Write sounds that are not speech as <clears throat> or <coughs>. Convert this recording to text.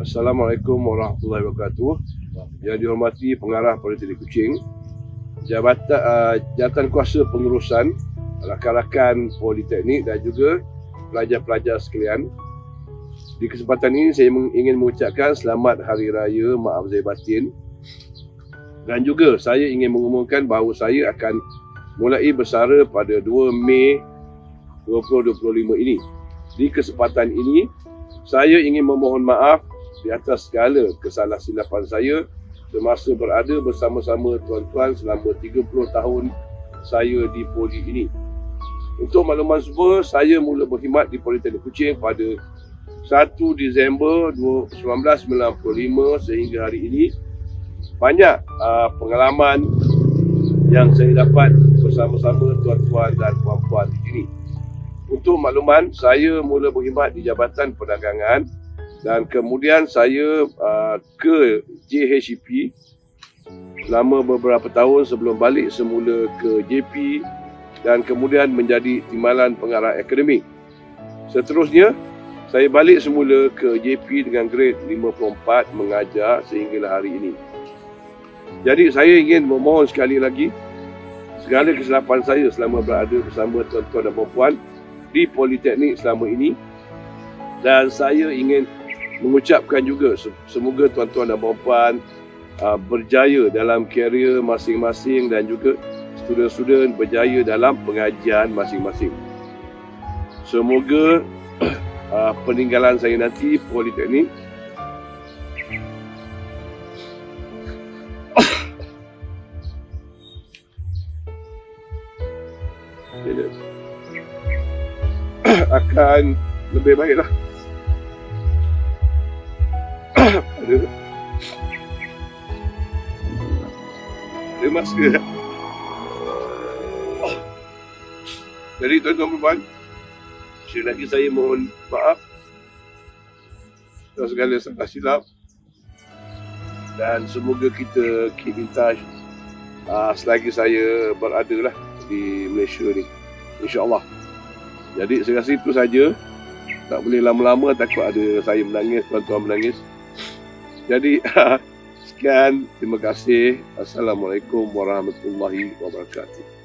Assalamualaikum warahmatullahi wabarakatuh. Yang dihormati pengarah Politeknik Kuching, Jabatan uh, Jabatan Kuasa Pengurusan rakan-rakan Politeknik dan juga pelajar-pelajar sekalian. Di kesempatan ini saya ingin mengucapkan selamat Hari Raya Maaf Zahir Batin dan juga saya ingin mengumumkan bahawa saya akan mulai bersara pada 2 Mei 2025 ini. Di kesempatan ini, saya ingin memohon maaf di atas segala kesalahsilapan saya semasa berada bersama-sama tuan-tuan selama 30 tahun saya di poli ini. Untuk makluman semua, saya mula berkhidmat di Politeknik Kuching pada 1 Disember 1995 sehingga hari ini. Banyak uh, pengalaman yang saya dapat bersama-sama tuan-tuan dan puan-puan di sini. Untuk makluman, saya mula berkhidmat di Jabatan Perdagangan dan kemudian saya uh, ke JHCP selama beberapa tahun sebelum balik semula ke JP dan kemudian menjadi timbalan pengarah akademik. Seterusnya, saya balik semula ke JP dengan grade 54 mengajar sehinggalah hari ini. Jadi saya ingin memohon sekali lagi segala kesilapan saya selama berada bersama tuan-tuan dan puan di Politeknik selama ini dan saya ingin mengucapkan juga semoga tuan-tuan dan puan uh, berjaya dalam karier masing-masing dan juga student-student berjaya dalam pengajian masing-masing. Semoga <clears throat> uh, peninggalan saya nanti politeknik <coughs> <coughs> akan lebih baiklah ada ada masker jadi tuan-tuan puan sekali lagi saya mohon maaf atas segala salah silap. Dan semoga kita keep in touch. Uh, selagi saya berada lah di Malaysia ni insyaAllah. Jadi saya rasa itu saja. Tak boleh lama-lama takut ada saya menangis tuan-tuan menangis jadi <laughs> sekian. Terima kasih. Assalamualaikum warahmatullahi wabarakatuh